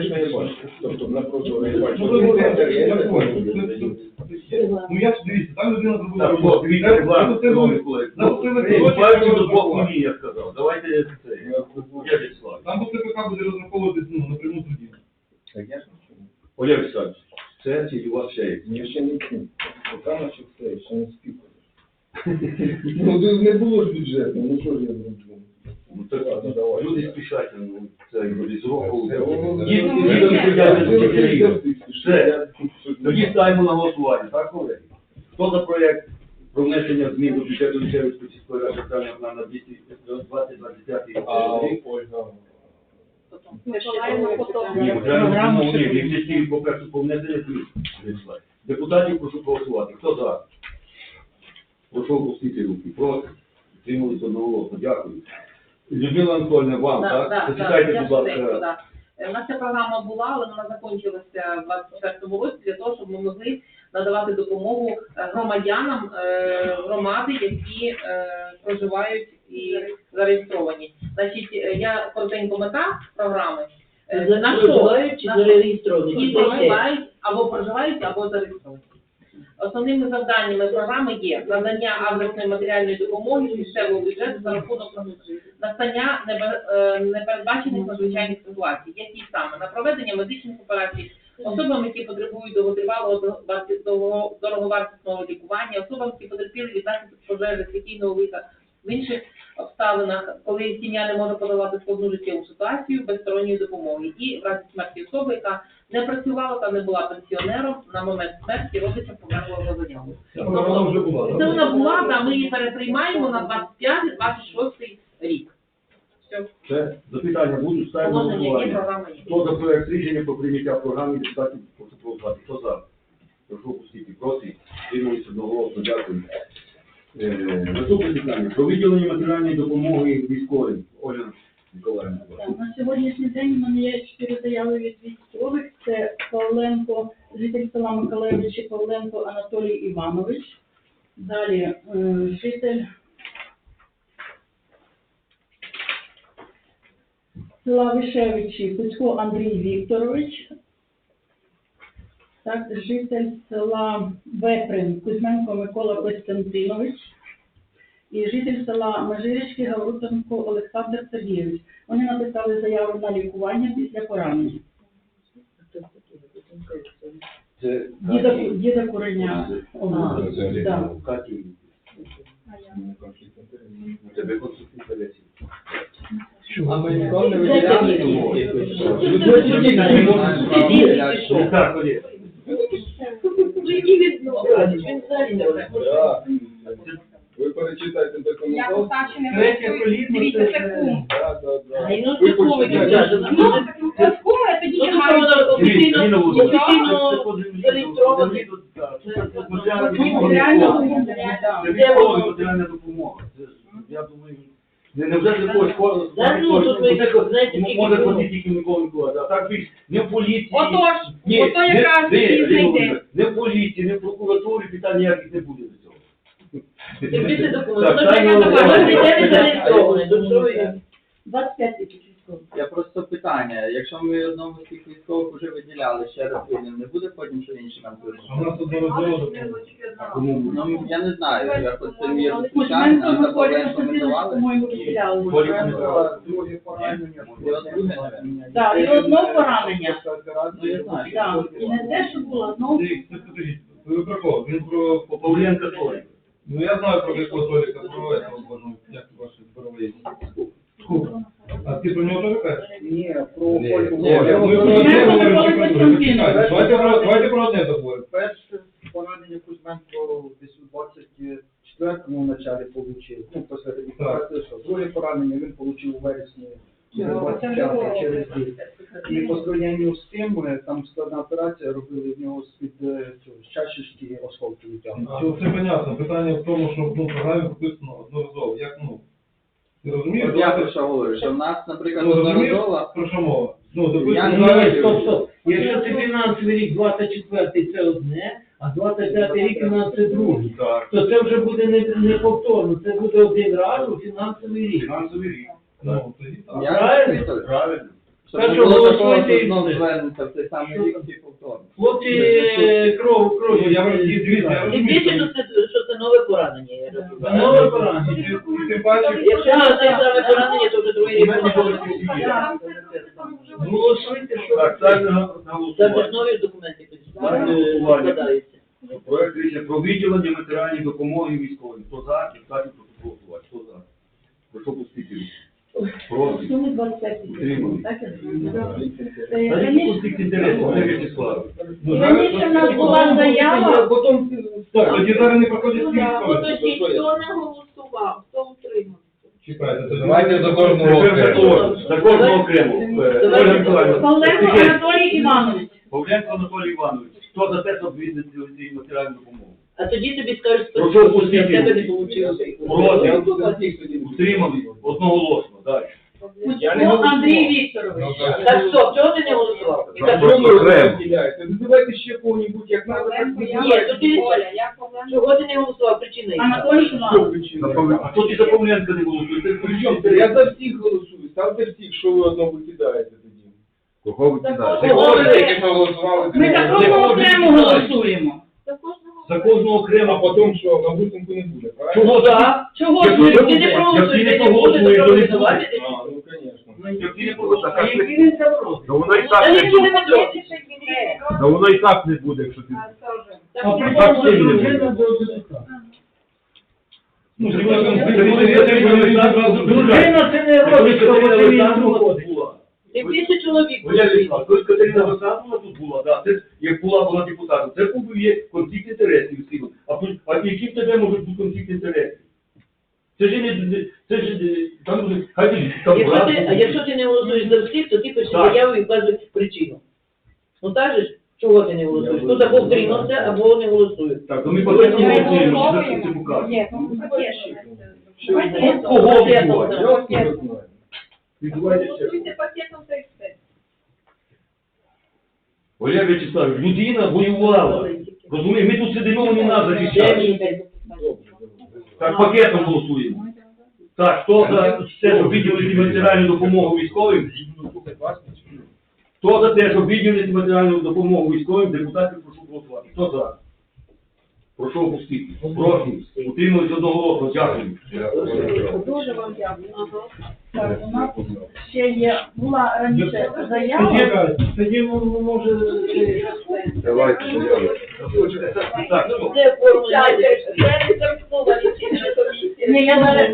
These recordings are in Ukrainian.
звісно, я бачу. Тобто на прозоро я бачу. Ну, Тендер є, я не даю. це- Ну як дивіться, там людина зробила Так, Влад, ну, це- бачите, це- до двох нулі, я сказав. Давайте це. Я Вячеслав. Там по КПК буде розраховувати ну, напряму тоді. Олег Вячеславович, це чи у вас ще є? Ні, ще не кінь. Поки наче все, ще не спів. Ну, не було ж бюджету, ну що ж я зроблю? Ну, так, давай. Люди спішать, ну, це Ну, ну, Все. Тоді ставимо на голосування, так, колеги? Хто за проект про внесення змін до бюджету Лічевської сільської ради центрального на 2025 рік? Ні, вже по внесення змін. Депутатів прошу голосувати. Хто за? Прошу опустити руки. Проти? Тримались одноголосно. Дякую. Людмила Анатольовна, вам, Да, так? да, да, Зачитайте, будь ласка. Е, У нас ця програма була, але вона закінчилася в 24 році для того, щоб ми могли надавати допомогу е, громадянам е, громади, які е, проживають і зареєстровані. Значить, е, я коротенько мета програми. Е, На що? Проживають чи На що? зареєстровані? Які проживають або проживають, або зареєстровані. Основними завданнями програми є надання адресної матеріальної допомоги місцевого бюджету за рахунок настання е, непередбачених надзвичайних ситуацій, які саме. На проведення медичних операцій, особам, які потребують довготривалого дороговартісного лікування, особам, які потерпіли від наслідків пожежі, стихійного лиха, в інших обставинах, коли сім'я не може подолати складну життєву ситуацію без сторонньої допомоги, і в разі смерті особи, яка не працювала та не була пенсіонером на момент смерті родича померлого за була. Це вона була, та ми її переприймаємо на 25-26 рік. Все, Це запитання будуть ставимо на положення є, голосування. програма є. Хто за проект рішення про прийняття програми депутатів прошу проголосувати? Хто за? Прошу опустити. Проти? Тримались одноголосно. Дякую. Е, Наступне питання. Про виділення матеріальної допомоги військовим. Оля Миколаївна. будь ласка. Так, На сьогоднішній день в мене є чотири заяви від військових. Це Павленко, житель села Миколаївич і Павленко Анатолій Іванович. Далі е, житель села Вишевичі Кузько Андрій Вікторович. Так, житель села Веприн Кузьменко Микола Костянтинович і житель села Межирічки Гаврутенко Олександр Сергійович. Вони написали заяву на лікування після поранення. Це Діда, діда Куреня. Да. Каті. Тебе інтересів. А ми ніколи не Це виділяли такі. якісь? Ну, Так. Ну, які відносини? Він взагалі не Да. Ви перечитайте законодавство. Третє коліно Дивіться, це це кум. Да, да, да. Ну Ви це почитайте. Ну, це куме, тоді Ну, я маю Володимирівна, офіційно це- це так. Це- це Матеріальна допомога. Це. Це Я думаю, не невже з якогось користу. Да, ну, тут ви так, знаєте, Може було. платити тільки Микола Миколаївич, а так більш не в поліції. Отож, Ні, ото не- якраз не, і Ірина знайде. Володимирівна, Не в поліції, не в прокуратурі питань ніяких не буде до цього. Тим більше Так, яка така. До чого він? 25 тисяч. Я просто питання, якщо ми одному з тих військових вже виділяли, ще раз виділимо, не буде потім, що інші нам А в пишуть? нас одноразово Ну, я не знаю, не давали. Друге поранення. І от друге, напевно. Так, і одно поранення. Ну, я знаю. Так, і не те, що було, Дивіться, це скажіть, ви про кого? Він про... Павленка Толі. Ну я знаю про якого Толіка, про як ваші здорові. А ти про нього теж кажеш? Ні, про Ні. Ольгу. Ні, ми про Кузьменко говоримо, чи про друге? Костянтинович. Давайте про- Давайте про одне договоримо. Перше поранення Кузьменко десь у 24-му началі получив. Ну, після реєстрації, що друге поранення він получив у вересні через 25 через рік. І по сравненню з тим, е, там складна операція, робили в нього з-під е, цього, з чашечки осколки А, витягнути. Це понятно. Питання в тому, що ну, в програмі прописано одноразово. Як ну? Розумієш? От я про що говорю, що в нас, наприклад, Ну, розумієш, одноразово, про що мова? Ну, Я допустимо, не знаю. Стоп, стоп. Якщо це фінансовий рік, 24 це одне, а 25 рік у нас це другий. Так. То це вже буде не, не повторно, це буде один раз у фінансовий рік. Фінансовий рік. Ну, тоді так. я Правильно? Вікторович, Правильно. Щоб не що було такого, голосуйте що і знов все. звернеться в той самий рік і повторно. Хлопці, е, кров, кров. Ні, я вам- дивіться, я Тим більше, що це, що це нове поранення, я розумію. нове поранення. І тим- і Якщо це нове поранення, то вже другий рік не буде. Голосуйте, що Так, ставлю на на Це голосування. ж нові документи Так, голосування. складаються. Проект рішення про виділення матеріальної допомоги військовим. Хто за, депутатів прошу голосувати. Хто за? Прошу пустити. Проти. Суми 25 тисяч. Так, я зрозуміла. Е, який раніше- конфлікт інтересів, Олег Вячеславович? ну, І раніше в нас була заява, Потім, так, тоді зараз не проходять Ну, да. Подождіть, Що хто не голосував, хто утримався? Чекайте, давайте за кожного Тепер за окремо. кожного- За кожного окремо. Е, Ольга Миколаївна. Павленко Тихенько. Анатолій Іванович. Павленко Анатолій Іванович. Хто за те, щоб виділити матеріальну допомогу? А тоді тобі скажуть, Прошу що в пустити. тебе не вийшло. Проти. Утримали. Одноголосно. Далі. Кузько Андрій Вікторович. Так що, чого ти не голосував? І так, Просто окремо. Ну, давайте ще кого-нибудь, як надо, так Ні, то ти я чого ти не голосував? Причина яка? Анатолій Іванович. А хто ті за Павленка не голосує? При чому? Причому, я за всіх голосую, ставте всіх, що ви одного викидаєте тоді. Кого ви кидаєте? Кого ви- Ми такому голосували. окремо голосуємо. За кожного За кожного А потім що, на висновку не буде, правильно? Чого за? Чого ж ви не не проголосуєте? ти не Не проголосуєш, то не проголосувати? А, ну, звісно. Як ти не проголосуєш? А який він? Ну воно і Та так не ніхто буде. не буде. Воно і так не буде, якщо ти... А при тому, що дружина депутата. Ну, Дружина це не робить, що він виходить. І більше чоловік. Оля Вячеславовна, коли Катерина Олександровна тут була, да, це як була вона депутатом, це був є конфлікт інтересів з. А, тут- а які в тебе можуть бути конфлікт інтересів? Це ж не, не- це ж не- там, хай там Якщо ти, а якщо ти не голосуєш за всіх, то ти пишеш Так. заяву і вказуєш причину. Ну так же ж, чого ти не голосуєш? Тут або втримався, або не голосуєш. Так, то ми потім голосуємо, що це. Ні, ну. Ну, Кого так. Я не знаю. Відбувається. Пакетом та все. Оля Вячеславович, людина воювала. Розумієш, ми тут сидимо, не нас він? Так, пакетом голосуємо. Так, хто за те, щоб виділити матеріальну допомогу військовим? Хто за те, щоб виділити матеріальну допомогу військовим, депутатів прошу голосувати. Хто за? Прошу опустити. Проти. Утримують одноголосно. Дякую. Дуже вам дякую. Так, у нас ще є, була раніше заява. Тоді, може... Давайте. Так, що? Де оформлення? Це не замкнула лічильна комісія. Ні, я зараз...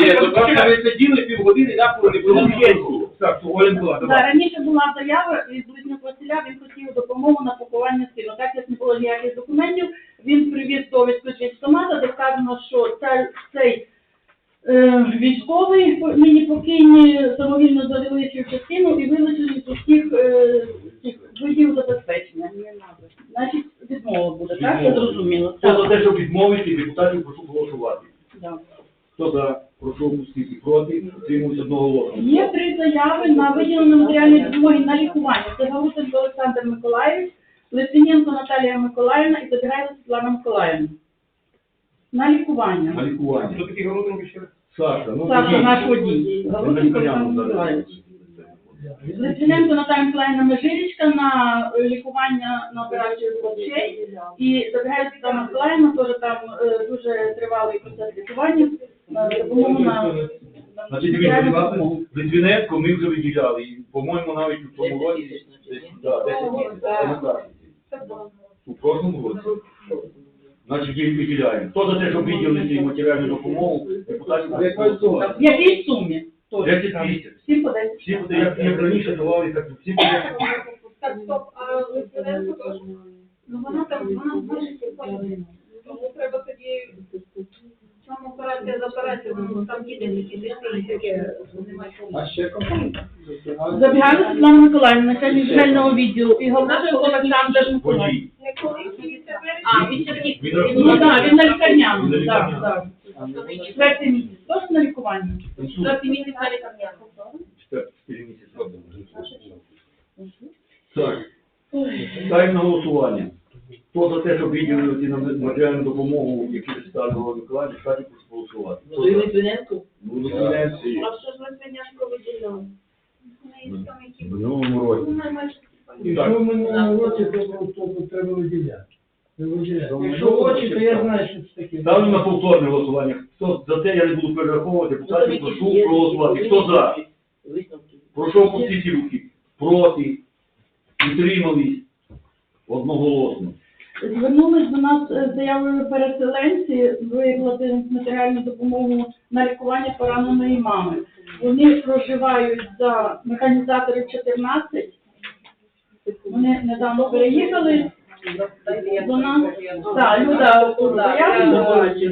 Ні, то просто ви сиділи півгодини, я не було. Так, Да, давай. раніше була заява від Близнюк Василя, він хотів допомогу на пакування сину. Так як не було ніяких документів, він привіз довідку з військкомата, де вказано, що цей, цей е, військовий по- нині покійні самовільно завели цю частину і вилучені з усіх е, цих видів забезпечення. Значить, відмова буде, так? Я Відмова. зрозуміло. Хто Так, за те, щоб відмовити, депутатів прошу голосувати. да. Хто за? Прошу опустити. Проти. Утримують одноголосно. Є три заяви на виділення матеріальної допомоги на лікування. Це Галутенко Олександр Миколаївич, Литвиненко Наталія Миколаївна і Подгайла Світлана Миколаївна. На лікування. На лікування. Хто такий Городович ще? Саша, ну Саша, наш водій. На Олександр Миколаївич. Литвиненко Наталія Миколаївна Межирічка на е, лікування на операцію очей. І Подгайла Світлана Миколаївна теж там е, дуже тривалий процес лікування. на Допомогу на на Значить, дивіться, допомогу. Литвиненко ми вже виділяли. І, по-моєму, навіть у цьому році десь, да, 10 місяців. Не так. У прошлому році. Значить, їх виділяємо. Хто за те, щоб виділити матеріальну допомогу, депутатів. В якій сумі? 10 тисяч. Всім по 10 Всі буде, як, як раніше давали, так всі по 10 тисяч. Так, стоп, а Литвиненко теж? Ну, вона там, вона може Тому треба тоді, там операція з операцією, ну, там їде якісь дитини, таке, немає чого. А ще компанія. Забігала Світлана Миколаївна, начальник жильного відділу, і головний Олександр Миколаївич. Водій. Не коли це А, він Чернігів. Він на Ну так, він на лікарняному, на так, так. Четвертий місяць, теж на лікуванні. Четвертий місяць на лікарняному. Так. Ставимо на голосування. Хто за те, щоб виділити нам матеріальну допомогу, які представили Миколаїв, кстати, прошу голосувати. Ну, і? Литвиненко. Ну, Литвиненко. А що ж Литвиненко виділяли? Якщо в минулому році, то, то, то треба виділяти. Не виділяти. Якщо очі, то я знаю, що це таке. Ставлю на повторне голосування. Хто за те, я не буду перераховувати, депутатів прошу проголосувати. Хто за? Висновки. Прошу опустити руки. Проти. Утримались. Одноголосно. Звернулись до нас е, з заявою переселенці виплати матеріальну допомогу на лікування пораненої мами. Вони проживають за механізаторів 14. Вони недавно переїхали до нас. Так, Люда я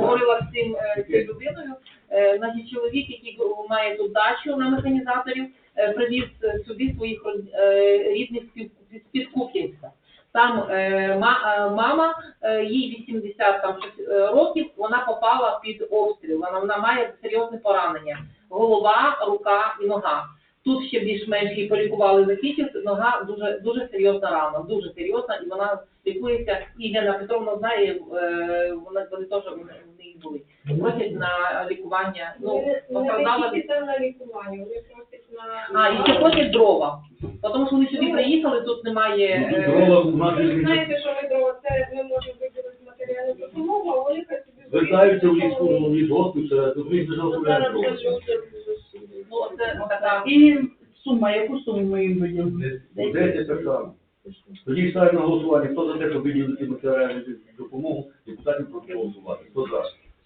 говорила з цим е, цією людиною. Е, Значить, чоловік, який має тут дачу на механізаторів, е, привіз сюди своїх рідних Куп'янська. Там ма- мама, їй 80 там, років, вона попала під обстріл. Вона, вона має серйозне поранення. Голова, рука і нога. Тут ще більш-менш її полікували за кітів, нога дуже дуже серйозна рана, дуже серйозна, і вона лікується. І Єна Петровна знає, е, вона вони теж в них були. Просять на лікування. Ну постраждала це на лікування, вони просять на... а і ще просять дрова. Тому що вони сюди приїхали, тут немає. Ну, е, дрова у нас Ви знаєте, що ми дрова, це ми можемо виділити матеріальну допомогу, а вони хай собі... звертаються в ліску, в лісгоспу, це тут ми вже розмовляємо. Це. І сума, яку суму ми їм виділили? Десять так само. Тоді ставлю на голосування. Хто за те, щоб виділити матеріальну допомогу, депутатів прошу голосувати. Хто за?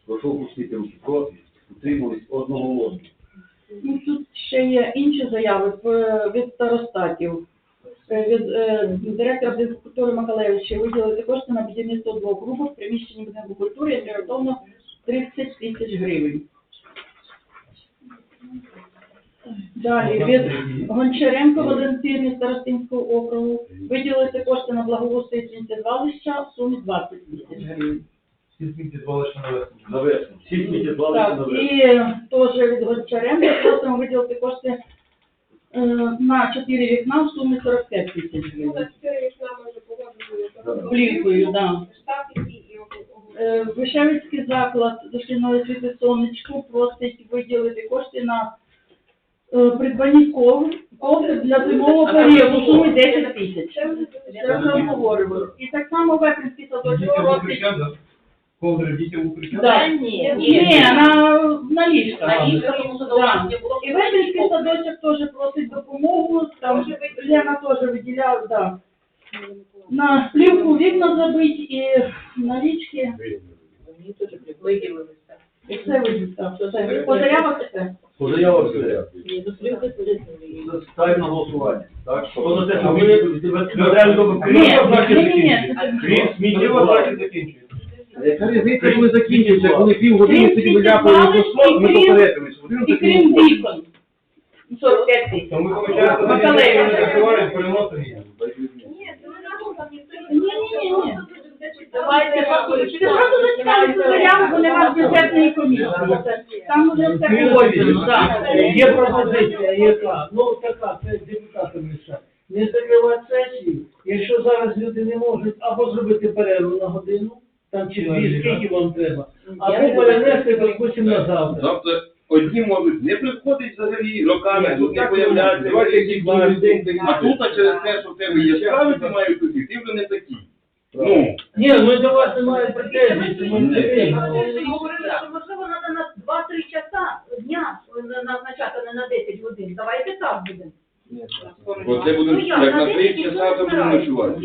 Прошу опустити руки. Проти. Утримались одноголосно. Ну, тут ще є інші заяви від старостатів. Е, Від е, директора фізкультури Макалевича виділити кошти на будівництво двох групок в приміщенні будинку культури орієнтовно 30 тисяч гривень. Далі від Гончаренко Валентини Старостинського округу виділити кошти на благоустрій сміттєзвалища в сумі 20 тисяч гривень. Всі сміття звалиш на весну. На весну. Всі на Так, весну. і теж від Гончаренка просимо виділити кошти е, на 4 вікна в сумі 45 тисяч Ну, гривень. так, чотири вікна ми вже погоджували. Плівкою, да. Штати і- і Е, Вишевицький заклад дошкільної освіти «Сонечко» просить виділити кошти на е, ков, ковдр для зимового періоду в сумі 10 тисяч. Це вже обговорювали. І так само Вепринський садочок Дітям в укриття, да? Ковдри дітям в укриття? Да. ні, Ні, на, на ліжка. На ліжка, тому що до вас не було. І Вепринський садочок теж просить допомогу, там Лена теж виділяла, да. На плівку вікна забить і на річки, Мені теж Виділилися. І все. Все. По заявах все. По заявах все. Ні, це не Ставлю на голосування. Так? Хто за те, допомогу? Ні, Крім ні, ні, ні. Крім так закінчується. Яка різниця, коли Крім собі виляпають сміттєзвалищ до слов, ми. Один І крім вікон. 45 тисяч. Ми, виходить, не закриваємо, переносимо. Ні, це не на там ніхто не Ні-ні-ні. Давайте Це просто зачитайте заяву, бо нема бюджетної комісії. Там вже все погоджено. так. Є пропозиція, яка, ну така, це депутатам рішать. Не закривати сесію, якщо зараз люди не можуть або зробити перерву на годину, там чи дві, скільки вам треба, або перенести, допустимо, на завтра. Тобто одні можуть не приходить взагалі роками, тут не появляються, а тут а через те, що в тебе є справи, ти маєш тоді, ти вже не такий. Ну, Ні, ми до вас немає претензій, тому не говорили, що можливо треба на 2-3 часа дня назначати, не на 10 годин. Давайте так будемо. бо це буде Ну, я як на три часа, то буде збираю. ночувати.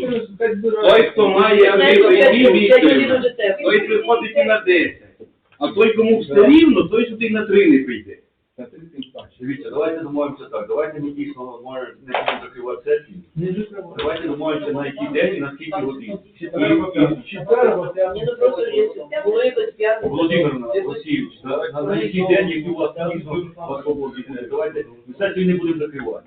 Той, хто має Леонід Вікторівна, той приходить і на 10. А той, кому все рівно, той сюди на три не прийде. Дивіться, давайте домовимося так. Давайте ми дійсно може не будемо закривати сесію. Давайте домовимося на який день і на скільки годин. Ну просто якщо було якось п'ятниця. Володимир Олексійович, на, який день, який у вас дійсно день. Давайте ми сесію не будемо закривати.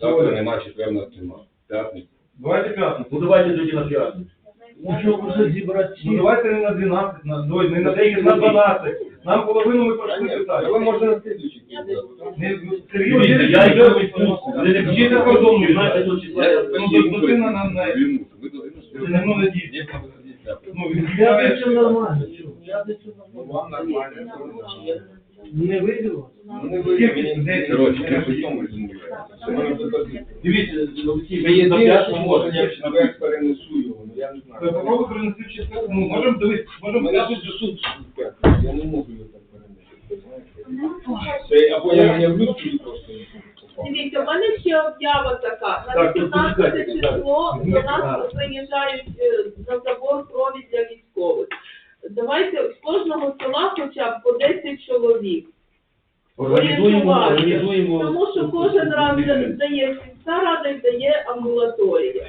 Завтра нема, четвер нас нема. П'ятниця. Давайте п'ятницю. Ну давайте тоді на п'ятницю. Ну що вже зібрати Ну давайте не на 12, на, ой, не на 10, на 12. Нам половину ми пройшли питання. Ви можете на слідуючий. Не, ну, Дивіться, я йду відпустку. Ви не пишіть кордону, знаєте, до числа. Я Ну, ну, ну, ти на- на- на- Ви должны Це не ну, не діти. Ну, він Я? Я? Ну, я мене вже позиція. Дивіться, Олексій, Це ми є єдине, на що п'ятому, може, може, я якщо я перенесу його, ну я не знаю. попробуй принести в четвер, ну, можемо дивитися, можемо Мене тут суд в п'ятницю, я не можу його так перенести, або я не чи просто не. Дивіться, в мене ще об'ява така. На Так, тут 15 почекайте, так. число до Так. нас приїжджають е, на забор провід для військових. Давайте з кожного села хоча б по 10 чоловік. Організуємо, Орієнтувати. організуємо. Тому що кожен раз здає сільська рада і здає амбулаторія.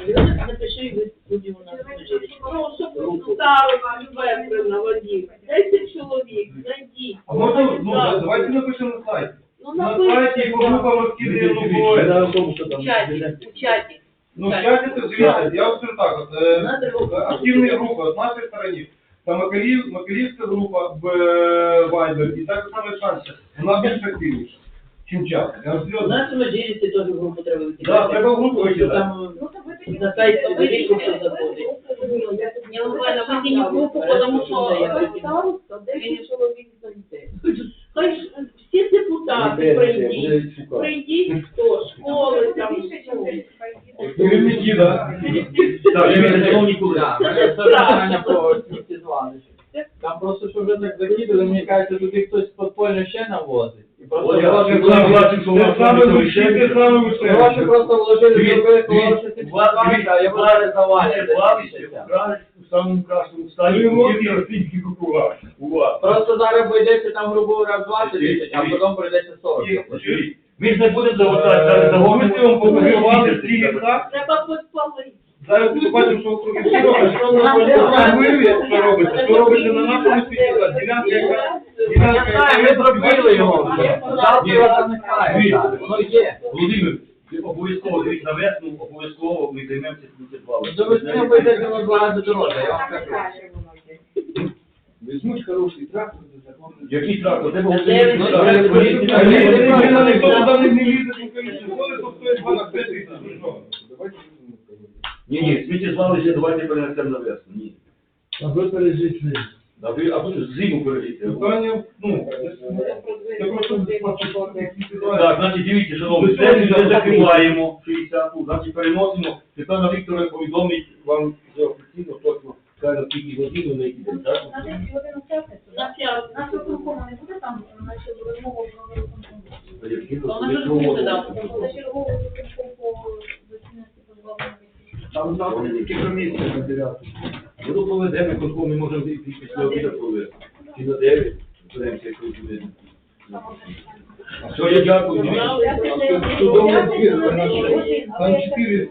Напиши, і будемо на межирічку. Ну, щоб старость, веприна, водів. 10 чоловік, знайдіть. А можна, ну, давайте напишемо на сайті. Ну, На сайті по групам розкидаємо. У чаті, у чаті. Ну, в чаті це дивіться, я вам скажу так, от, е, активні групи, з нашої сторони, там Макарів, Макарівська група в е, Viber, і так само шанси, вона більш активніша, чим чат. Я вам У серйозно. нас в Межирічці теж групу треба викидати. Да, треба в групу Що викидати. там на сайт оберіть, що заходить. Не буквально викинь групу, тому що Староста, 10 чоловік знайде. Хай ж всі депутати прийдіть. Прийдіть хто, школи, там, Керівники, да. Так, шановні колеги. Так, мене це питання по Там просто що вже так закидали, мені кажеться, туди хтось подпольно ще навозить. І просто гроші я просто вложили, зробили, сміттєзвалище, а у самому стані, російські купувати. Просто зараз прийдеться там, грубо говоря, 20 тисяч, а потім прийдеться 40. Чуєте? Ми ж не будемо заводати, зараз вам гектар, треба поспалити. Зараз ми побачимо, що округи всі роблять. Що ви що робите? Що робите на нашому світі? Ділянка, яка... Ділянка, яка... Ми зробили його. Завтра. Воно є. Володимир, обов'язково дивіться на весну, обов'язково ми займемося сміттєзвалищем. До весни обійдеться на два рази дорожче, я вам кажу. Візьмуть хороший трактор. Який трактор? Де був Дев'ять. А зараз ні, поліція- ні, ні, туди не лізе, то стоїть 25 тисяч, ну що? Ні, ні, сміттєзвалище давайте перенесемо на весну. Ні. А ви пережити. А ви, а ви зиму переліться. Питання, ну, це просто Так, значить, дивіться, шановні, це ми вже закриваємо 60, значить переносимо. Світлана Вікторовна повідомить вам вже офіційно, точно, каже, на скільки годин, на який день, так? На 10 годин часу. На п'яту. Наш виконком не буде там, наче розмову про виконком. А які Вона ж буде, да. Від Там завтра тільки комісія на 9. Ну, поведемо, виконком, ми можемо і після обіду провести. Чи на 9, подивимося, якщо буде. Все, я дякую. Судовий ж- там чотири